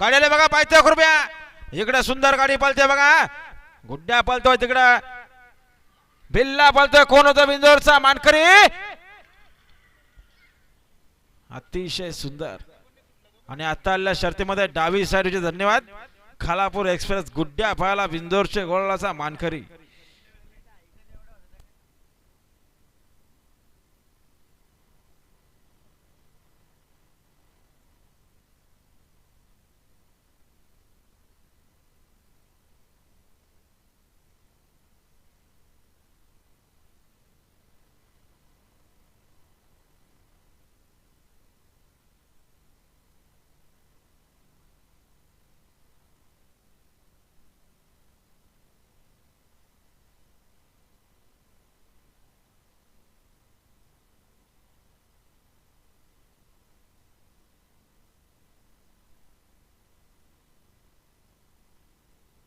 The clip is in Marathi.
गाड्याला बघा पाहिजे कृपया इकडे सुंदर गाडी पळते बघा. गुड्ड्या पळतोय तिकडं. बिल्ला पळतोय कोण होतं बिंदोरचा मानकरी. अतिशय सुंदर. आणि आता आलेल्या शर्तीमध्ये डावी साईडचे धन्यवाद. खालापूर एक्सप्रेस गुड्ड्या पळाला बिंदोरचे गोळाचा मानकरी.